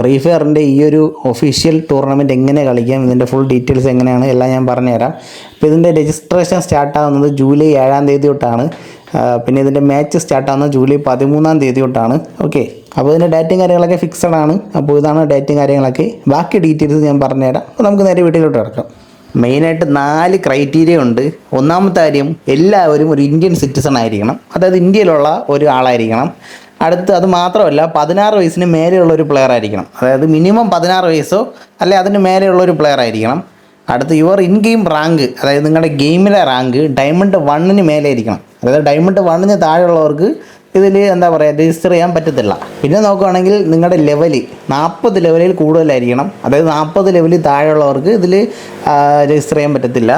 Free ഫയറിന്റെ ഈ ഒരു official tournament എങ്ങനെ കളിക്കാം? ഇതിന്റെ ഫുൾ ഡീറ്റെയിൽസ് എങ്ങനെയാണ്? എല്ലാം ഞാൻ പറഞ്ഞുതരാം. അപ്പോൾ ഇതിന്റെ രജിസ്ട്രേഷൻ സ്റ്റാർട്ട് ആവുന്നത് ജൂലൈ ഏഴാം തീയതി തൊട്ടാണ്. പിന്നെ ഇതിന്റെ മാച്ച് സ്റ്റാർട്ട് ആവുന്നത് ജൂലൈ പതിമൂന്നാം തീയതി തൊട്ടാണ്. ഓക്കെ അപ്പോൾ ഇതിന്റെ ഡേറ്റും കാര്യങ്ങളൊക്കെ ഫിക്സഡ് ആണ്. അപ്പോൾ ഇതാണ് ഡേറ്റും കാര്യങ്ങളൊക്കെ. ബാക്കി ഡീറ്റെയിൽസ് ഞാൻ പറഞ്ഞുതരാം. അപ്പോൾ നമുക്ക് നേരെ വീട്ടിലോട്ട് കിടക്കാം. മെയിനായിട്ട് നാല് ക്രൈറ്റീരിയ ഉണ്ട്. ഒന്നാമത്തെ കാര്യം എല്ലാവരും ഒരു ഇന്ത്യൻ സിറ്റിസൺ ആയിരിക്കണം. അതായത് ഇന്ത്യയിലുള്ള ഒരു ആളായിരിക്കണം. അടുത്ത് അത് മാത്രമല്ല പതിനാറ് വയസ്സിന് മേലെയുള്ള ഒരു പ്ലെയർ ആയിരിക്കണം. അതായത് മിനിമം പതിനാറ് വയസ്സോ അല്ലെ അതിന് മേലെയുള്ള ഒരു പ്ലെയർ ആയിരിക്കണം. അടുത്ത് യുവർ ഇൻ ഗെയിം റാങ്ക് അതായത് നിങ്ങളുടെ ഗെയിമിലെ റാങ്ക് ഡയമണ്ട് വണ്ണിന് മേലെ ഇരിക്കണം. അതായത് ഡയമണ്ട് വണ്ണിന് താഴെയുള്ളവർക്ക് ഇതിൽ എന്താ പറയുക രജിസ്റ്റർ ചെയ്യാൻ പറ്റത്തില്ല. പിന്നെ നോക്കുകയാണെങ്കിൽ നിങ്ങളുടെ ലെവൽ നാൽപ്പത് ലെവലിൽ കൂടുതലായിരിക്കണം. അതായത് നാൽപ്പത് ലെവലിൽ താഴെയുള്ളവർക്ക് ഇതിൽ രജിസ്റ്റർ ചെയ്യാൻ പറ്റത്തില്ല.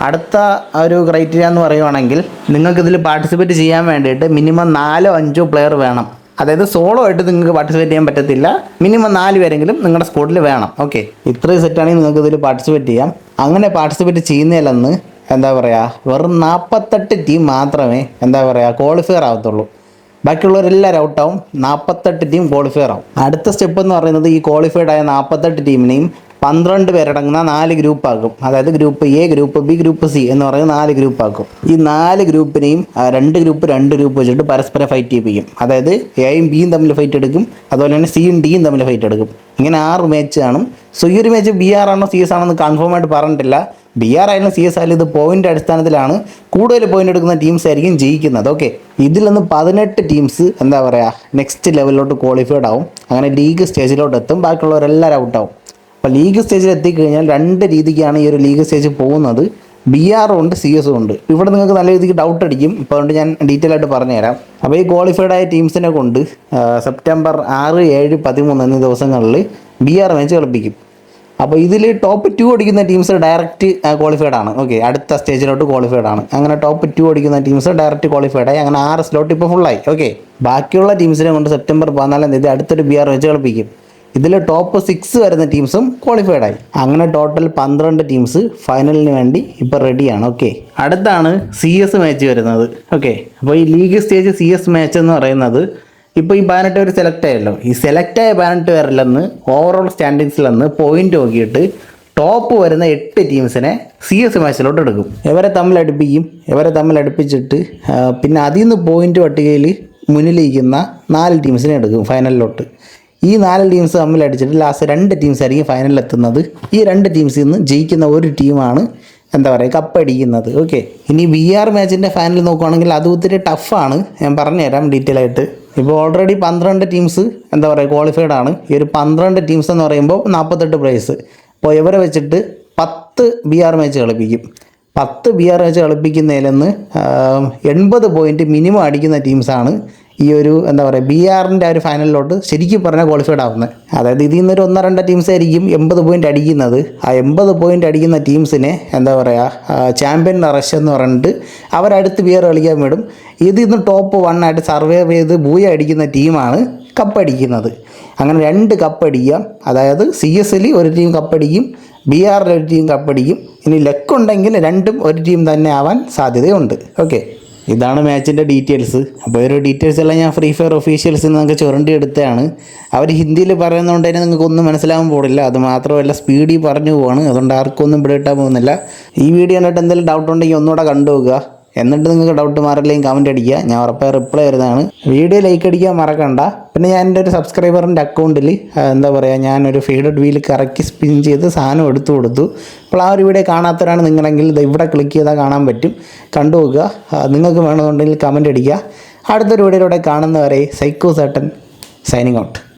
അടുത്ത ഒരു ക്രൈറ്റീരിയ എന്ന് പറയുവാണെങ്കിൽ നിങ്ങൾക്ക് ഇതിൽ പാർട്ടിസിപ്പേറ്റ് ചെയ്യാൻ വേണ്ടിയിട്ട് മിനിമം നാലോ അഞ്ചോ പ്ലെയർ വേണം. അതായത് സോളോ ആയിട്ട് നിങ്ങൾക്ക് പാർട്ടിസിപ്പേറ്റ് ചെയ്യാൻ പറ്റത്തില്ല. മിനിമം നാല് പേരെങ്കിലും നിങ്ങളുടെ സ്പോട്ടിൽ വേണം. ഓക്കെ ഇത്രയും സെറ്റാണെങ്കിൽ നിങ്ങൾക്ക് ഇതിൽ പാർട്ടിസിപ്പേറ്റ് ചെയ്യാം. അങ്ങനെ പാർട്ടിസിപ്പേറ്റ് ചെയ്യുന്നതിലെന്ന് എന്താ പറയുക വെറും നാൽപ്പത്തെട്ട് ടീം മാത്രമേ എന്താ പറയുക ക്വാളിഫയർ ആവത്തുള്ളൂ. ബാക്കിയുള്ളവരെല്ലാവരും ഔട്ടാവും നാൽപ്പത്തെട്ട് ടീം ക്വാളിഫയർ ആവും. അടുത്ത സ്റ്റെപ്പ് എന്ന് പറയുന്നത് ഈ ക്വാളിഫൈഡ് ആയ നാൽപ്പത്തെട്ട് ടീമിനെയും പന്ത്രണ്ട് പേരടങ്ങുന്ന നാല് ഗ്രൂപ്പ് ആക്കും അതായത് group A group B group C എന്ന് പറയുന്ന നാല് ഗ്രൂപ്പ് ആക്കും ഈ നാല് ഗ്രൂപ്പിനെയും രണ്ട് ഗ്രൂപ്പ് രണ്ട് ഗ്രൂപ്പ് വെച്ചിട്ട് പരസ്പരം ഫൈറ്റ് ചെയ്യിപ്പിക്കും. അതായത് എയും ബിയും തമ്മിൽ ഫൈറ്റ് എടുക്കും. അതുപോലെ തന്നെ സിയും ഡിയും തമ്മിൽ ഫൈറ്റ് എടുക്കും. ഇങ്ങനെ ആറ് മാച്ച് കാണും. സോ ഈ ഒരു മാച്ച് ബി ആർ ആണോ സി എസ് എന്ന് കൺഫേം ആയിട്ട് പറഞ്ഞിട്ടില്ല. ബി ആർ ആയാലും സി എസ് ആയാലും ഇത് പോയിന്റ് അടിസ്ഥാനത്തിലാണ് കൂടുതൽ പോയിന്റ് എടുക്കുന്ന ടീംസ് ആയിരിക്കും ജയിക്കുന്നത്. ഓക്കെ ഇതിൽ നിന്ന് പതിനെട്ട് ടീംസ് എന്താ പറയുക നെക്സ്റ്റ് ലെവലിലോട്ട് ക്വാളിഫൈഡ് ആവും. അങ്ങനെ ലീഗ് സ്റ്റേജിലോട്ട് എത്തും. ബാക്കിയുള്ളവരെല്ലാവരും ഔട്ടാവും അപ്പോൾ ലീഗ് സ്റ്റേജിൽ എത്തിക്കഴിഞ്ഞാൽ രണ്ട് രീതിക്കാണ് ഈ ഒരു ലീഗ് സ്റ്റേജ് പോകുന്നത്. ബി ആറും ഉണ്ട് സി എസും ഉണ്ട്. ഇവിടെ നിങ്ങൾക്ക് നല്ല രീതിക്ക് ഡൗട്ട് അടിക്കും. ഇപ്പോൾ അതുകൊണ്ട് ഞാൻ ഡീറ്റെയിൽ ആയിട്ട് പറഞ്ഞുതരാം. അപ്പോൾ ഈ ക്വാളിഫൈഡ് ആയ ടീംസിനെ കൊണ്ട് സെപ്റ്റംബർ ആറ് ഏഴ് പതിമൂന്ന് എന്നീ ദിവസങ്ങളിൽ ബി ആർ മാച്ച് കളിപ്പിക്കും. അപ്പോൾ ഇതിൽ ടോപ്പ് ടു അടിക്കുന്ന ടീംസ് ഡയറക്റ്റ് ക്വാളിഫൈഡ് ആണ്. ഓക്കെ അടുത്ത സ്റ്റേജിലോട്ട് ക്വാളിഫൈഡ് ആണ്. അങ്ങനെ ടോപ്പ് ടു അടിക്കുന്ന ടീംസ് ഡയറക്റ്റ് ക്വാളിഫൈഡ് ആയി. അങ്ങനെ ആറ് സ്ലോട്ട് ഇപ്പോൾ ഫുള്ളായി ഓക്കെ ബാക്കിയുള്ള ടീംസിനെ കൊണ്ട് സെപ്റ്റംബർ പതിനാലാം തീയതി അടുത്തൊരു ബി ആർ വെച്ച് കളിപ്പിക്കും. ഇതിൽ ടോപ്പ് സിക്സ് വരുന്ന ടീംസും ക്വാളിഫൈഡ് ആയി. അങ്ങനെ ടോട്ടൽ പന്ത്രണ്ട് ടീംസ് ഫൈനലിന് വേണ്ടി ഇപ്പോൾ റെഡിയാണ് ഓക്കെ അടുത്താണ് സി എസ് മാച്ച് വരുന്നത്. ഓക്കെ അപ്പോൾ ഈ league stage C S match എന്ന് പറയുന്നത് ഇപ്പോൾ ഈ പതിനെട്ട് പേര് സെലക്ട് ആയല്ലോ. ഈ സെലക്ട് ആയ പതിനെട്ട് പേരിലെന്ന് ഓവറോൾ സ്റ്റാൻഡിങ്സിലെന്ന് പോയിന്റ് നോക്കിയിട്ട് ടോപ്പ് വരുന്ന എട്ട് ടീംസിനെ സി എസ് മാച്ചിലോട്ട് എടുക്കും. ഇവരെ തമ്മിൽ അടുപ്പിക്കും. ഇവരെ തമ്മിൽ അടുപ്പിച്ചിട്ട് പിന്നെ അതിൽ നിന്ന് പോയിന്റ് പട്ടികയിൽ മുന്നിലിരിക്കുന്ന നാല് ടീംസിനെ എടുക്കും ഫൈനലിലോട്ട് ഈ നാല് ടീംസ് തമ്മിൽ അടിച്ചിട്ട് ലാസ്റ്റ് രണ്ട് ടീംസ് ആയിരിക്കും ഫൈനലിൽ എത്തുന്നത്. ഈ രണ്ട് ടീംസിൽ നിന്ന് ജയിക്കുന്ന ഒരു ടീമാണ് എന്താ പറയുക കപ്പടിക്കുന്നത് ഓക്കെ ഇനി ബി ആർ മാച്ചിന്റെ ഫൈനൽ നോക്കുകയാണെങ്കിൽ അത് ഒത്തിരി ടഫാണ് ഞാൻ പറഞ്ഞുതരാം ഡീറ്റെയിൽ ആയിട്ട്. ഇപ്പോൾ ഓൾറെഡി പന്ത്രണ്ട് ടീംസ് എന്താ പറയുക ക്വാളിഫൈഡ് ആണ്. ഈ ഒരു പന്ത്രണ്ട് ടീംസ് എന്ന് പറയുമ്പോൾ നാൽപ്പത്തെട്ട് പ്രൈസ് അപ്പോൾ ഇവരെ വെച്ചിട്ട് പത്ത് ബി ആർ മാച്ച് കളിപ്പിക്കും. പത്ത് ബി ആർ മാച്ച് കളിപ്പിക്കുന്നതിൽ നിന്ന് എൺപത് പോയിന്റ് മിനിമം അടിക്കുന്ന ടീംസാണ് ഈ ഒരു എന്താ പറയുക ബി ആറിന്റെ ഒരു ഫൈനലിലോട്ട് ശരിക്കും പറഞ്ഞാൽ ക്വാളിഫൈഡ് ആവുന്നത് അതായത് ഇതിൽ നിന്നൊരു ഒന്നോ രണ്ടോ ടീംസ് ആയിരിക്കും എൺപത് പോയിന്റ് അടിക്കുന്നത്. ആ എൺപത് പോയിന്റ് അടിക്കുന്ന ടീംസിനെ എന്താ പറയുക ചാമ്പ്യൻ റഷ് എന്ന് പറഞ്ഞിട്ട് അവരടുത്ത് ബിയർ കളിക്കാൻ വിടും. ഇതിൽ നിന്ന് ടോപ്പ് വൺ ആയിട്ട് സർവേ ചെയ്ത് ബൂയ അടിക്കുന്ന ടീമാണ് കപ്പടിക്കുന്നത് അങ്ങനെ രണ്ട് കപ്പടിക്കാം അതായത് സി എസ് എല്ലിൽ ഒരു ടീം കപ്പടിക്കും ബി ആറിൽ ഒരു ടീം കപ്പടിക്കും ഇനി ലക്കുണ്ടെങ്കിൽ രണ്ടും ഒരു ടീം തന്നെ ആവാൻ സാധ്യതയുണ്ട്. ഓക്കെ ഇതാണ് മാച്ചിന്റെ ഡീറ്റെയിൽസ്. അപ്പോൾ ഒരു ഡീറ്റെയിൽസ് എല്ലാം ഞാൻ ഫ്രീ ഫയർ ഒഫീഷ്യൽസിൽ നിന്ന് നിങ്ങൾക്ക് ചുരണ്ടി എടുത്തതാണ് അവർ ഹിന്ദിയിൽ പറയുന്നതുകൊണ്ട് തന്നെ നിങ്ങൾക്ക് ഒന്നും മനസ്സിലാവാൻ പോകില്ല അത് മാത്രമല്ല സ്പീഡിൽ പറഞ്ഞു പോവാണ്. അതുകൊണ്ട് ആർക്കും ഒന്നും ഇട്ടാൻ പോകുന്നില്ല. ഈ വീഡിയോ കണ്ടിട്ട് എന്തെങ്കിലും ഡൗട്ട് ഉണ്ടെങ്കിൽ ഒന്നുകൂടെ കണ്ടുപോകുക എന്നിട്ട് നിങ്ങൾക്ക് ഡൗട്ട് മാറില്ലെങ്കിൽ കമന്റ് അടിക്കുക. ഞാൻ ഉറപ്പായി റിപ്ലൈ വരുന്നതാണ് വീഡിയോ ലൈക്ക് അടിക്കാൻ മറക്കണ്ട. പിന്നെ ഞാൻ എന്റെ ഒരു സബ്സ്ക്രൈബറിന്റെ അക്കൗണ്ടിൽ എന്താ പറയുക ഞാനൊരു ഫീഡഡ് വീൽ കറക്കി സ്പിൻ ചെയ്ത് സാധനം എടുത്തു കൊടുത്തു. അപ്പോൾ ആ ഒരു വീഡിയോ കാണാത്തവരാണ് നിങ്ങളെങ്കിൽ ഇത് ഇവിടെ ക്ലിക്ക് ചെയ്താൽ കാണാൻ പറ്റും. കണ്ടു നോക്കുക. നിങ്ങൾക്ക് വേണമെന്നുണ്ടെങ്കിൽ കമന്റ് അടിക്കുക. അടുത്തൊരു വീഡിയോയിലൂടെ കാണുന്നവരെ സൈക്കോ സേട്ടൻ സൈനിങ് ഔട്ട്